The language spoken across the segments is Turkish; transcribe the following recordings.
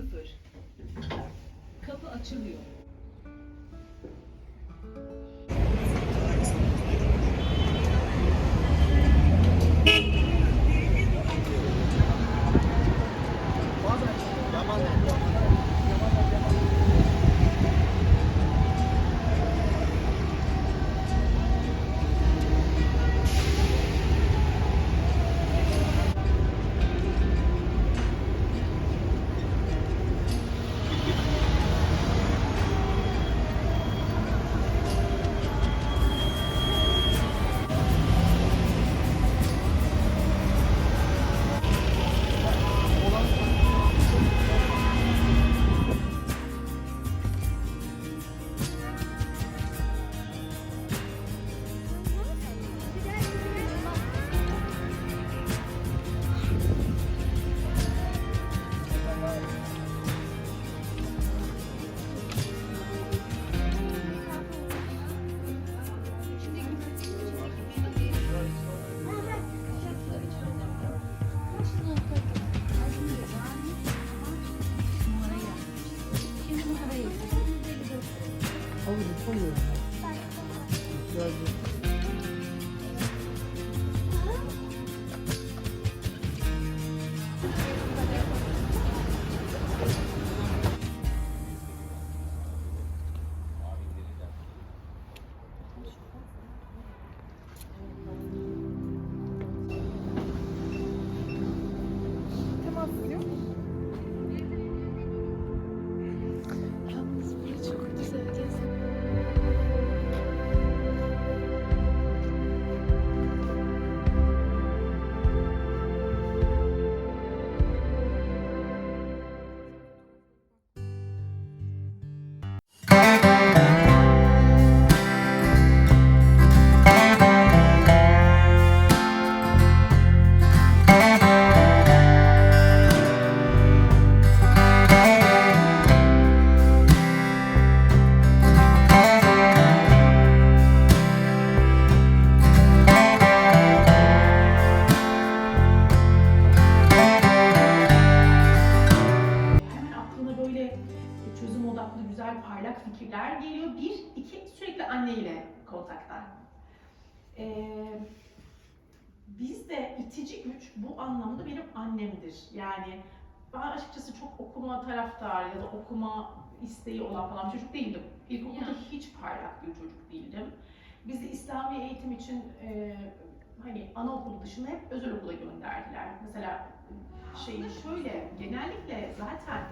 sıfır. Kapı açılıyor. Bu anlamda benim annemdir. Yani ben açıkçası çok okuma taraftarı ya da okuma isteği olan falan bir çocuk değildim. İlkokulda Ya. hiç parlak bir çocuk değildim. Bizi İslami eğitim için e, hani anaokulu dışında hep özel okula gönderdiler. Mesela şey şöyle genellikle zaten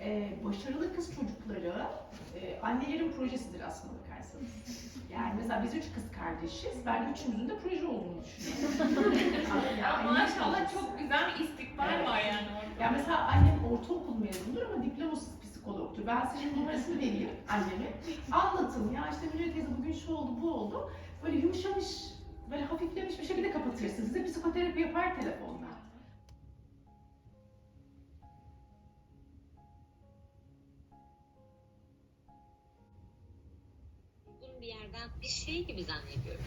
e, başarılı kız çocukları e, annelerin projesidir aslında bakarsanız. Yani mesela biz üç kız kardeşiz. Ben üçümüzün de proje olduğunu düşünüyorum. Ya Yani maşallah çok güzel bir istikbal Evet. var yani orada. ya mesela annem ortaokul mezunudur ama diplomasız psikologtur. Ben senin numarasını vereyim anneme. Anlatın ya işte Münir teyze bugün şu oldu bu oldu. Böyle yumuşamış, böyle hafiflemiş bir şekilde kapatırsın. Size psikoterapi yapar telefonda. Bunu bir şey gibi zannediyorum.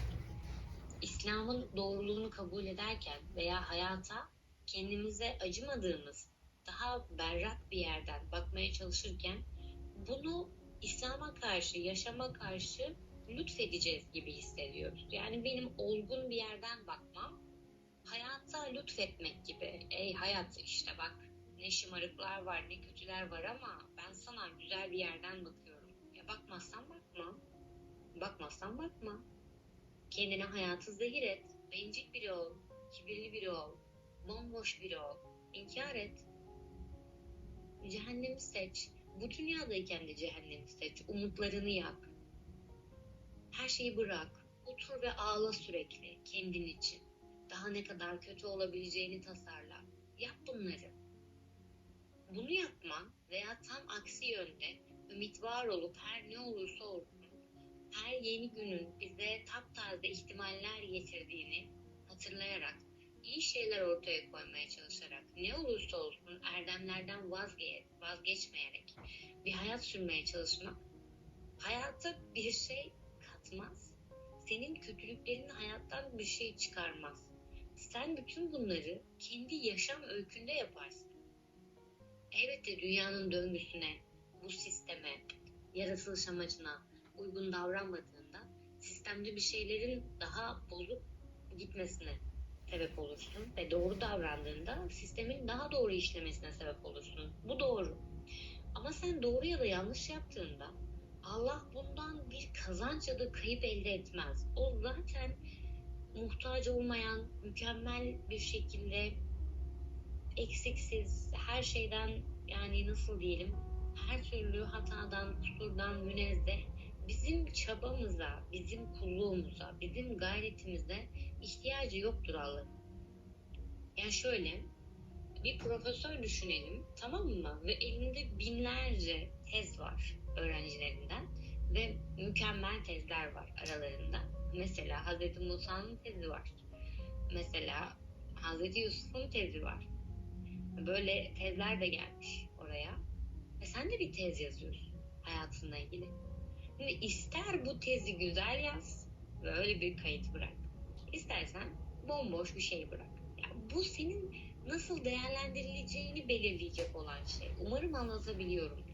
İslam'ın doğruluğunu kabul ederken veya hayata kendimize acımadığımız, daha berrak bir yerden bakmaya çalışırken bunu İslam'a karşı, yaşama karşı lütfedeceğiz gibi hissediyoruz. Yani benim olgun bir yerden bakmam, hayata lütfetmek gibi. Ey hayat işte bak ne şımarıklar var, ne kötüler var ama ben sana güzel bir yerden bakıyorum. Ya bakmazsan bakma. Bakmazsan bakma. Kendine hayatı zehir et. Bencil biri ol. Kibirli biri ol. Bomboş biri ol. İnkar et. Cehennemi seç. Bu dünyadayken de cehennemi seç. Umutlarını yak. Her şeyi bırak. Otur ve ağla sürekli kendin için. Daha ne kadar kötü olabileceğini tasarla. Yap bunları. Bunu yapman veya tam aksi yönde ümit var olup her ne olursa olsun her yeni günün bize taptaze ihtimaller getirdiğini hatırlayarak, iyi şeyler ortaya koymaya çalışarak, ne olursa olsun erdemlerden vazge vazgeçmeyerek bir hayat sürmeye çalışmak, hayata bir şey katmaz. Senin kötülüklerin hayattan bir şey çıkarmaz. Sen bütün bunları kendi yaşam öykünde yaparsın. elbette dünyanın döngüsüne, bu sisteme, yaratılış amacına uygun davranmadığında sistemde bir şeylerin daha bozuk gitmesine sebep olursun ve doğru davrandığında sistemin daha doğru işlemesine sebep olursun. Bu doğru. Ama sen doğru ya da yanlış yaptığında Allah bundan bir kazanç ya da kayıp elde etmez. O zaten muhtaç olmayan, mükemmel bir şekilde eksiksiz, her şeyden yani nasıl diyelim, her türlü hatadan, kusurdan münezzeh bizim çabamıza, bizim kulluğumuza, bizim gayretimize ihtiyacı yoktur Allah'ın. Yani şöyle, bir profesör düşünelim, tamam mı? Ve elinde binlerce tez var öğrencilerinden ve mükemmel tezler var aralarında. Mesela Hz. Musa'nın tezi var. Mesela Hz. Yusuf'un tezi var. Böyle tezler de gelmiş oraya. Ve sen de bir tez yazıyorsun hayatınla ilgili. İster bu tezi güzel yaz ve öyle bir kayıt bırak. İstersen bomboş bir şey bırak. Yani bu senin nasıl değerlendirileceğini belirleyecek olan şey. Umarım anlatabiliyorum.